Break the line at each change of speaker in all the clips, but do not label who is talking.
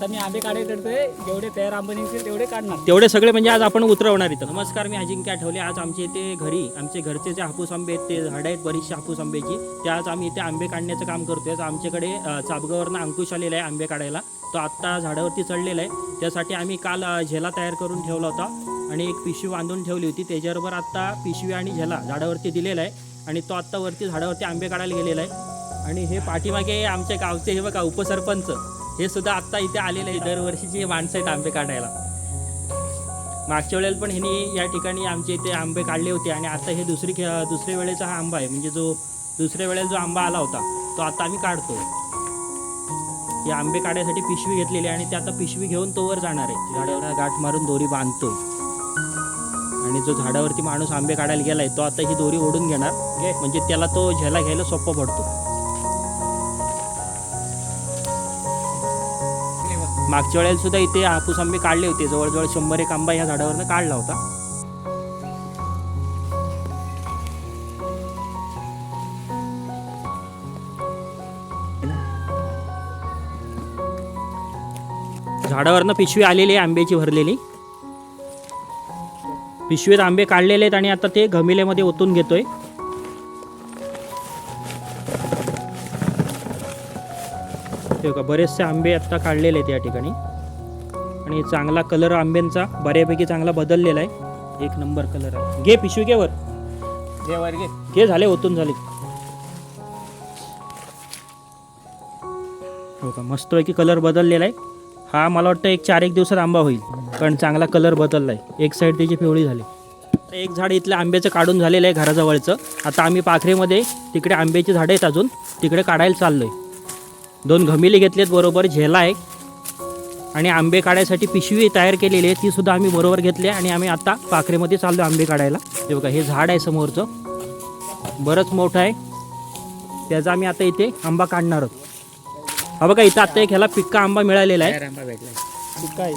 आता मी आंबे काढे करतोय जेवढे तयार आंबे निघतील तेवढे काढणार.
तेवढे सगळे म्हणजे आज आपण उतरवणार इथं. नमस्कार मी अजिंक्य आठवले. आज आमच्या इथे घरी आमचे घरचे जे हापूस आंबे आहेत ते झाडं आहेत बरीचशी हापूस आंब्याची. ते आज आम्ही इथे आंबे काढण्याचं काम करतोय. आज आमच्याकडे चाबगावरनं अंकुश आलेला आहे आंबे काढायला. तो आत्ता झाडावरती चढलेला आहे. त्यासाठी आम्ही काल झेला तयार करून ठेवला होता आणि एक पिशवी बांधून ठेवली होती. त्याच्याबरोबर आत्ता पिशवी आणि झेला झाडावरती दिलेला आहे आणि तो आत्ता वरती झाडावरती आंबे काढायला गेलेला आहे. आणि हे पाठीमागे आमच्या गावचे हे बघा उपसरपंच. हे सुद्धा आत्ता इथे आलेले आहे दरवर्षीची माणसं आहेत आंबे काढायला. मागच्या वेळेला पण ह्यांनी या ठिकाणी आमच्या इथे आंबे काढले होते आणि आता हे दुसरी दुसऱ्या वेळेचा हा आंबा आहे. म्हणजे जो दुसऱ्या वेळेला जो आंबा आला होता तो आता आम्ही काढतो. हे आंबे काढायसाठी पिशवी घेतलेली आहे आणि ते आता पिशवी घेऊन तो वर जाणार आहे. झाडावर गाठ मारून दोरी बांधतोय आणि जो झाडावरती माणूस आंबे काढायला गेलाय तो आता ही दोरी ओढून घेणार. म्हणजे त्याला तो झेला घ्यायला सोपं पडतो. मागच्या वेळेला सुद्धा इथे हापूस आंबे काढले होते. जवळजवळ शंभर एक आंबा ह्या झाडावरनं काढला होता. झाडावरनं पिशवी आलेली आहे आंब्याची भरलेली. पिशवीत आंबे काढलेले आहेत आणि आता ते घमिलेमध्ये ओतून घेतोय. हे बघा. बरेचसे आंबे आता काढलेले आहेत या ठिकाणी. आणि चांगला कलर आंब्यांचा बऱ्यापैकी चांगला बदललेला आहे. एक नंबर कलर आहे. घे पिशवी घे वर.
जे वर घे.
घे झाले ओतून झाले. हो का मस्त की कलर बदललेला आहे. हा मला वाटतं एक चार एक दिवसात आंबा होईल. कारण चांगला कलर बदलला आहे एक साईड त्याची पिवळी झाली. एक झाड इथलं आंब्याचं काढून झालेलं आहे घराजवळचं. आता आम्ही पाखरेमध्ये तिकडे आंब्याची झाडं आहेत अजून. तिकडे काढायला चाललो आहे दोन घमिले घेतलेत बरोबर झेला आहे आणि आंबे काढायसाठी पिशवी तयार केलेली आहे ती सुद्धा आम्ही बरोबर घेतली आहे. आणि आम्ही आता पाखरेमध्ये चाललो आंबे काढायला. हे बघा हे झाड आहे समोरचं. बरंच मोठं आहे. त्याचा आम्ही आता इथे आंबा काढणार आहोत. हा बघा इथं आता एक ह्याला पिक्का आंबा मिळालेला आहे.
आंबा भेटलाय.
पिक्का आहे.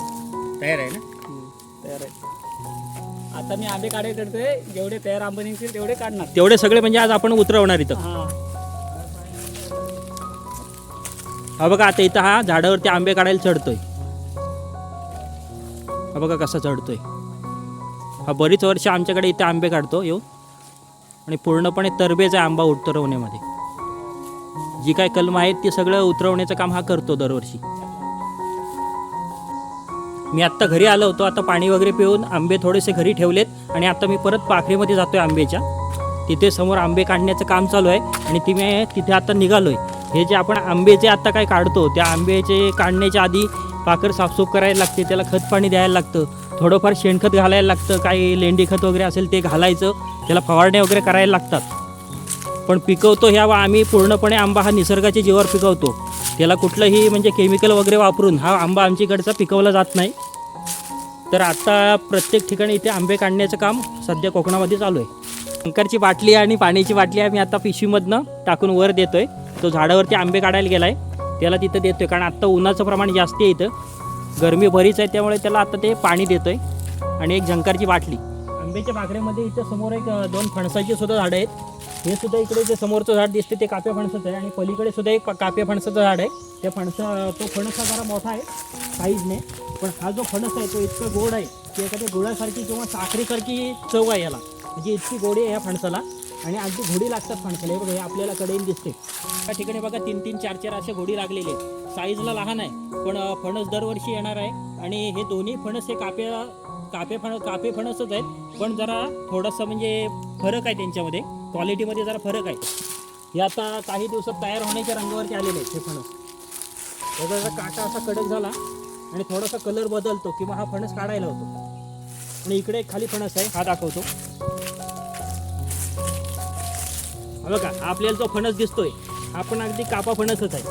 तयार आहे ना? तयार आहे. आता मी आंबे काढे करतोय जेवढे तयार आंबे निघतील तेवढे काढणार.
तेवढे सगळे म्हणजे आज आपण उतरवणार इथं.
हा
बघा आता इथं हा झाडावरती आंबे काढायला चढतोय. हा बघा कसा चढतोय. हा बरीच वर्ष आमच्याकडे इथे आंबे काढतो येऊन आणि पूर्णपणे तरबेज आहे आंबा उतरवण्यामध्ये. जी काय कलम आहेत ती सगळं उतरवण्याचं काम हा करतो दरवर्षी. मी आत्ता घरी आलो होतो आता पाणी वगैरे पिऊन आंबे थोडेसे घरी ठेवलेत आणि आता मी परत पाखरीमध्ये जातोय आंब्याच्या. तिथे समोर आंबे काढण्याचं काम चालू आहे आणि ती मी तिथे आता निघालोय. हे जे आपण आंबेचे आत्ता काय काढतो त्या आंब्याचे काढण्याच्या आधी पाकर साफसूफ करायला लागते त्याला खत पाणी द्यायला लागतं थोडंफार शेणखत घालायला लागतं काही लेंडी खत वगैरे असेल ते घालायचं त्याला फवारण्या वगैरे करायला लागतात. पण पिकवतो ह्या आम्ही पूर्णपणे आंबा हा निसर्गाच्या जीवावर पिकवतो. त्याला कुठलंही म्हणजे केमिकल वगैरे वापरून हा आंबा आमच्याकडचा पिकवला जात नाही. तर आता प्रत्येक ठिकाणी इथे आंबे काढण्याचं काम सध्या कोकणामध्ये चालू आहे. शंकरची बाटली आणि पाण्याची बाटली आम्ही आता पिशवीमधनं टाकून वर देतो आहे तो झाडावरती आंबे काढायला गेलाय. त्याला तिथं देतोय कारण आत्ता उन्हाचं प्रमाण जास्त आहे इथं. गरमी बरीच आहे त्यामुळे त्याला आता ते पाणी देतोय. आणि एक झंकारची बाटली. आंब्याच्या बाकड्यामध्ये इथं समोर एक दोन फणसाची सुद्धा झाडं आहेत. हे सुद्धा इकडे जे समोरचं झाड दिसते ते काप्या फणसाचं आहे. आणि पलीकडे सुद्धा एक काप्या फणसाचं झाड आहे. त्या फणस तो फणस हा जरा मोठा आहे साईजने पण हा जो फणस आहे तो इतका गोड आहे की एखाद्या गुळासारखी किंवा साखरेसारखी चव आहे याला. म्हणजे इतकी गोडी आहे या फणसाला. आणि अगदी घोडी लागतात फणसाला हे बघा हे आपल्याला कडेन दिसते. त्या ठिकाणी बघा तीन तीन चार चार असे घोडी लागलेले आहेत. साईजला लहान आहे पण फणस दरवर्षी येणार आहे. आणि हे दोन्ही फणस हे काप्या कापे फण कापे फणसच आहेत. पण जरा थोडासा म्हणजे फरक आहे त्यांच्यामध्ये. क्वालिटीमध्ये जरा फरक आहे. हे आता काही दिवसात तयार होण्याच्या रंगावरती आलेले आहेत हे फणस. त्याचा काटा असा कडक झाला आणि थोडासा कलर बदलतो किंवा हा फणस काढायला होतो. आणि इकडे खाली फणस आहे हा दाखवतो. बघा आपल्याला जो फणस दिसतोय आपण अगदी कापा फणसच आहे.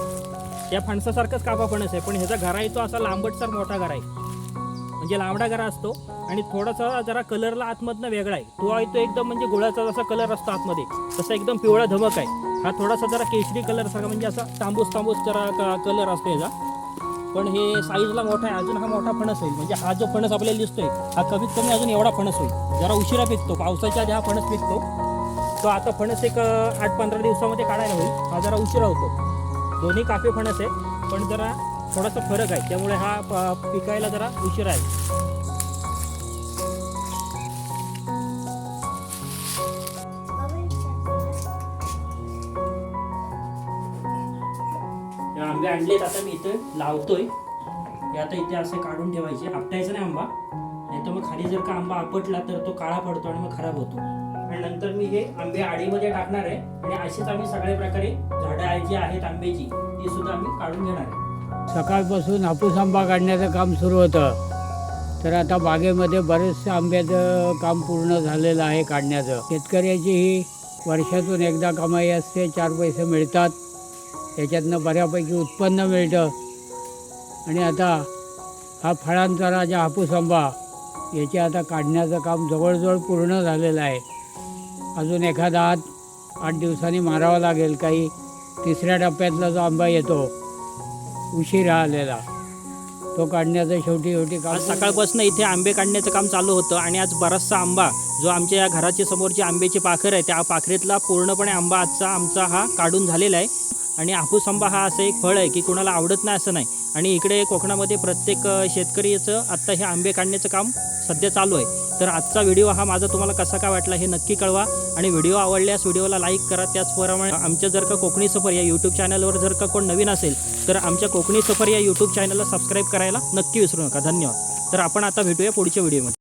त्या फणसासारखाच कापा फणस आहे पण ह्याचा घरा आहे तो असा लांबटसर मोठा घरा आहे. म्हणजे लांबडा घरा असतो आणि थोडासा जरा कलरला आतमधनं वेगळा आहे. तो आहे तो एकदम म्हणजे गुळाचा जसा कलर असतो आतमध्ये तसा एकदम पिवळा धमक आहे. हा थोडासा जरा केशरी कलर सारखा म्हणजे असा तांबूस तांबूस जरा कलर असतो ह्याचा. पण हे साईजला मोठा आहे अजून हा मोठा फणस होईल. म्हणजे हा जो फणस आपल्याला दिसतोय हा कमीत कमी अजून एवढा फणस होईल. जरा उशिरा पिकतो पावसाच्या आधी हा फणस पिकतो. तो आता फणस एक आठ पंधरा दिवसामध्ये काढायला होईल. हा जरा उशिरा होतो. दोन्ही कापे फणस आहे पण जरा थोडासा फरक आहे. त्यामुळे हा पिकायला जरा उशीर आहे. आंबे आणलेत. आता मी इथे लावतोय. हे आता इथे असे काढून ठेवायचे. आपटायचं नाही आंबा. नाही तर मग खाली जर का आंबा आपटला तर तो काळा पडतो आणि मग खराब होतो. आणि नंतर मी हे आंबे आडीमध्ये टाकणार आहे. आणि अशीच आम्ही सगळ्या प्रकारे झाडं जी आहेत आंब्याची ती सुद्धा आम्ही काढून घेणार आहे.
सकाळपासून हापूस आंबा काढण्याचं काम सुरू होतं. तर आता बागेमध्ये बरेचसे आंब्याचं काम पूर्ण झालेलं आहे काढण्याचं. शेतकऱ्याची ही वर्षातून एकदा कमाई असते चार पैसे मिळतात. त्याच्यातनं बऱ्यापैकी उत्पन्न मिळतं. आणि आता हा फळांचा राजा हापूस आंबा याचे आता काढण्याचं काम जवळजवळ पूर्ण झालेलं आहे. अजून एखादा आत आठ दिवसांनी मारावा लागेल काही. तिसऱ्या टप्प्यातला जो आंबा येतो उशिरा आलेला. तो काढण्याचं शेवटी शेवटी काम
आज सकाळपासून इथे आंबे काढण्याचं काम चालू होतं आणि आज बराचसा आंबा जो आमच्या या घराच्या समोरची आंब्याची पाखर आहे त्या पाखरेतला पूर्णपणे आंबा आजचा आमचा हा काढून झालेला आहे. आणि हापूस आंबा हा असं एक फळ आहे की कोणाला आवडत नाही असं नाही. आणि इकडे कोकणामध्ये प्रत्येक शेतकरीचं आत्ता हे आंबे काढण्याचं काम सध्या चालू आहे. तर आजचा व्हिडिओ हा माझा तुम्हाला कसा काय वाटला हे नक्की कळवा. आणि व्हिडिओ आवडल्यास व्हिडिओला लाईक करा. त्याचप्रमाणे आमच्या जर का कोकणी सफर या यूट्यूब चॅनलवर जर का कोण नवीन असेल तर आमच्या कोकणी सफर या यूट्यूब चॅनलला सबस्क्राईब करायला नक्की विसरू नका. धन्यवाद. तर आपण आता भेटूया पुढच्या व्हिडिओमध्ये.